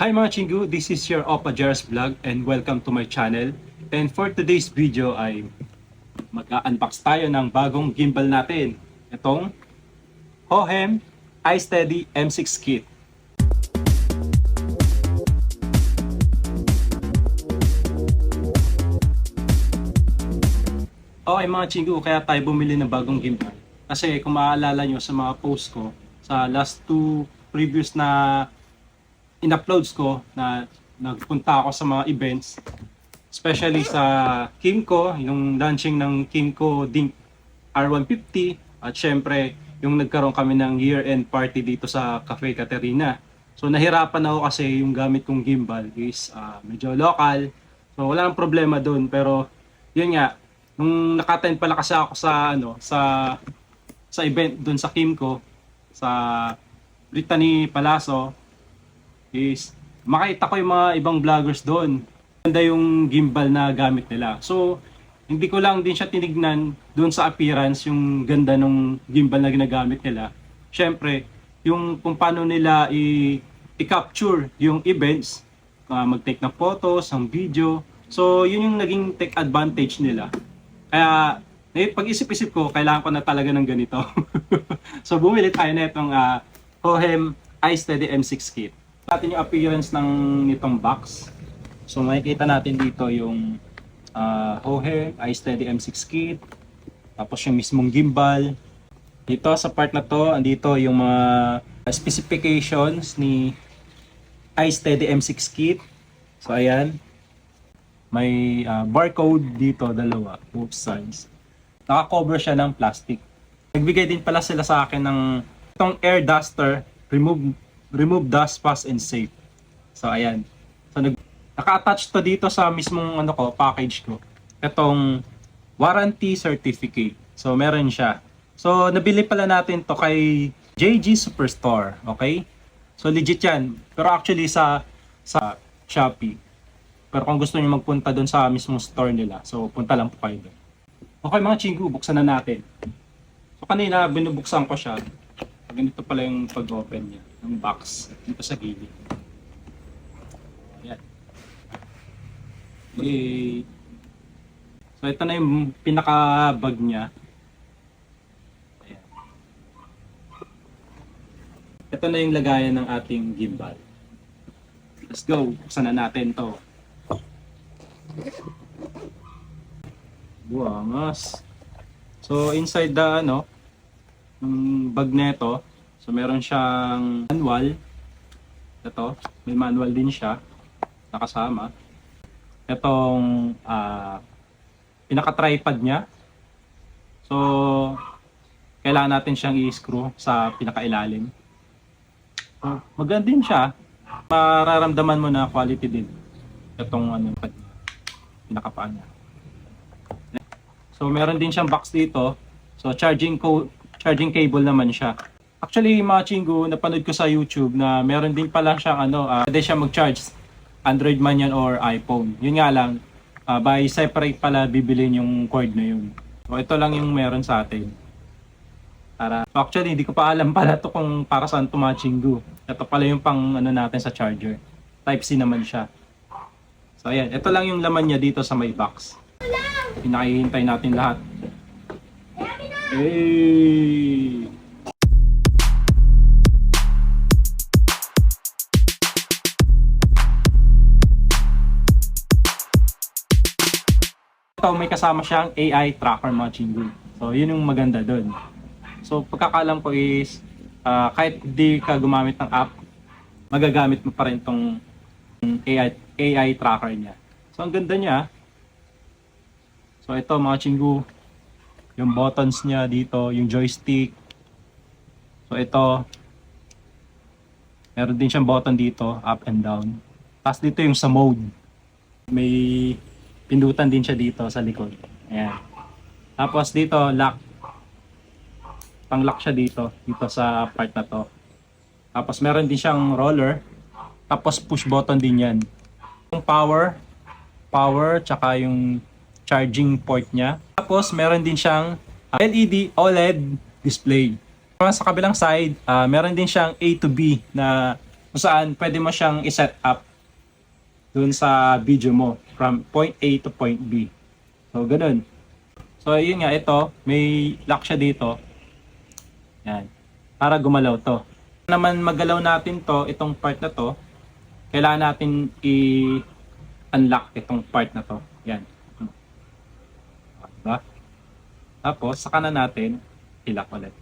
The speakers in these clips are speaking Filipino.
Hi mga chingu, this is your Opa Jers Vlog and welcome to my channel. And for today's video ay mag-unbox tayo ng bagong gimbal natin. Itong Hohem iSteady M6 Kit. Okay mga chingu, kaya tayo bumili ng bagong gimbal. Kasi kung maaalala nyo sa mga post ko, sa last two previous na in-uploads ko na nagpunta ako sa mga events, especially sa Kimco, yung launching ng Kimco Dink R150, at syempre yung nagkaroon kami ng year-end party dito sa Cafe Caterina. So nahirapan ako kasi yung gamit kong gimbal is ah, medyo local. So wala nang problema doon pero yun nga nung nakaten pala kasi ako sa ano sa sa event doon sa Kimco sa Brittany Palazzo is makita ko yung mga ibang vloggers doon. Ganda yung gimbal na gamit nila. So, hindi ko lang din siya tinignan doon sa appearance yung ganda ng gimbal na ginagamit nila. Siyempre, yung kung paano nila i-capture yung events, uh, mag-take ng photos, ng video. So, yun yung naging take advantage nila. Kaya, eh, pag-isip-isip ko, kailangan ko na talaga ng ganito. so, bumili tayo na itong uh, Hohem iSteady M6 Kit. Natin yung appearance ng nitong box. So, makikita natin dito yung uh, Hohem iSteady M6 Kit. Tapos yung mismong gimbal. Dito sa part na to, andito yung mga specifications ni iSteady M6 Kit. So, ayan. May uh, barcode dito, dalawa, both sides. Naka-cover siya ng plastic. Nagbigay din pala sila sa akin ng itong air duster, remove remove dust fast and safe. So ayan. So nag naka-attach to dito sa mismong ano ko, package ko. Itong warranty certificate. So meron siya. So nabili pala natin to kay JG Superstore, okay? So legit 'yan. Pero actually sa sa Shopee. Pero kung gusto niyo magpunta doon sa mismong store nila, so punta lang po kayo doon. Okay mga chingu, buksan na natin. So kanina binubuksan ko siya. Ganito pala yung pag-open niya ng box dito sa gilid. Ayan. Yay. So ito na yung pinaka-bag niya. Ayan. Ito na yung lagayan ng ating gimbal. Let's go. Buksan na natin to. Buwangas. So inside the ano, yung bag nito, so meron siyang manual. Ito, may manual din siya nakasama. Itong ah pinaka-tripod niya. So kailangan natin siyang i-screw sa pinakailalim. So, maganda din siya. Mararamdaman mo na quality din. Itong ano, pinakapaan niya. So meron din siyang box dito. So charging co charging cable naman siya. Actually, mga chingo, napanood ko sa YouTube na meron din pala siyang ano, uh, pwede siya mag-charge Android man yan or iPhone. Yun nga lang, ah, by separate pala bibilin yung cord na yun. So ito lang yung meron sa atin. Para, so, actually, hindi ko pa alam pala to kung para saan to mga chingo. Ito pala yung pang ano natin sa charger. Type-C naman siya. So ayan, ito lang yung laman niya dito sa may box. Pinakihintay natin lahat. Hey! Ito may kasama siyang AI tracker mga chingu. So yun yung maganda doon. So pagkakalam ko is ah, kahit di ka gumamit ng app, magagamit mo pa rin tong AI, AI tracker niya. So ang ganda niya, So ito mga chingu, yung buttons niya dito, yung joystick. So ito, meron din siyang button dito, up and down. Tapos dito yung sa mode. May pindutan din siya dito sa likod. Ayan. Tapos dito, lock. Pang-lock siya dito, dito sa part na to. Tapos meron din siyang roller. Tapos push button din yan. Yung power, power, tsaka yung charging port niya. Tapos meron din siyang uh, LED OLED display. Sa kabilang side, ah, meron din siyang A to B na kung saan pwede mo siyang i-set up dun sa video mo from point A to point B. So, ganun. So, yun nga, ito, may lock siya dito. Yan. Para gumalaw to. Naman magalaw natin to, itong part na to, kailangan natin i-unlock itong part na to. Yan. Diba? Tapos, saka na natin i-lock ulit.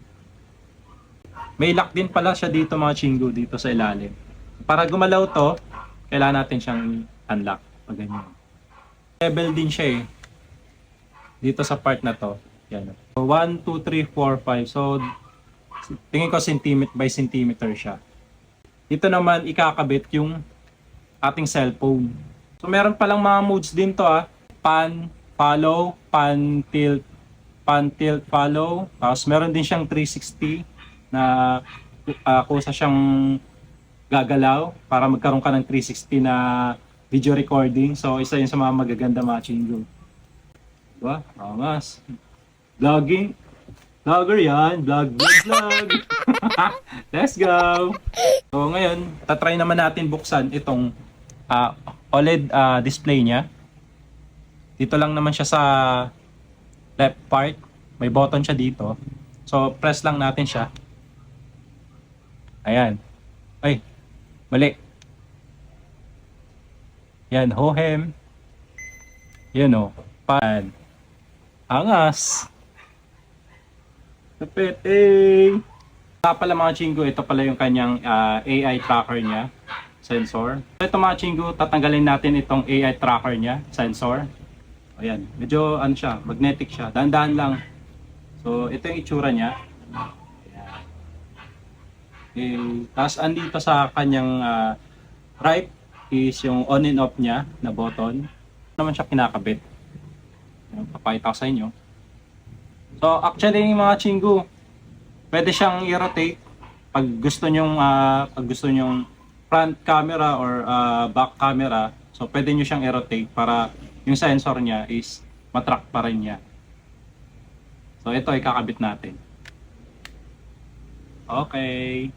May lock din pala siya dito mga chingo dito sa ilalim. Para gumalaw to, kailangan natin siyang unlock. Pag ganyan. Level din siya eh. Dito sa part na to. Yan. 1, 2, 3, 4, 5. So, tingin ko centimeter by centimeter siya. Dito naman ikakabit yung ating cellphone. So meron palang mga modes din to ah. Pan, follow, pan, tilt, pan, tilt, follow. Tapos meron din siyang 360 na uh, kusa siyang gagalaw para magkaroon ka ng 360 na video recording. So isa yun sa mga magaganda mga chingo. Diba? Angas. Vlogging. Vlogger yan. Vlog, vlog, vlog. Let's go. So ngayon, tatry naman natin buksan itong ah, OLED ah, display niya. Dito lang naman siya sa left part. May button siya dito. So press lang natin siya. Ayan. Ay, mali. Yan, hohem. Yan o. Pan. Angas. Kapit, eh. Nga pala mga chingo, ito pala yung kanyang ah, AI tracker niya, sensor. So ito mga chingo, tatanggalin natin itong AI tracker niya, sensor. Ayan, medyo ano siya, magnetic siya, dahan-dahan lang. So ito yung itsura niya. Okay, tapos andito sa kanyang ah, right is yung on and off niya na button. Ano naman siya kinakabit. Ayan, Papakita ko sa inyo. So actually yung mga chingu, pwede siyang i-rotate pag gusto nyong ah, pag gusto nyong front camera or ah, back camera. So pwede nyo siyang i-rotate para yung sensor niya is matrack pa rin niya. So ito ikakabit natin. Okay.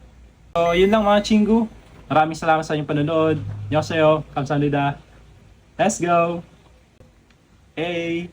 So yun lang mga chingu. Maraming salamat sa inyong panonood. Yoseyo, kamsahamnida. Let's go! Hey!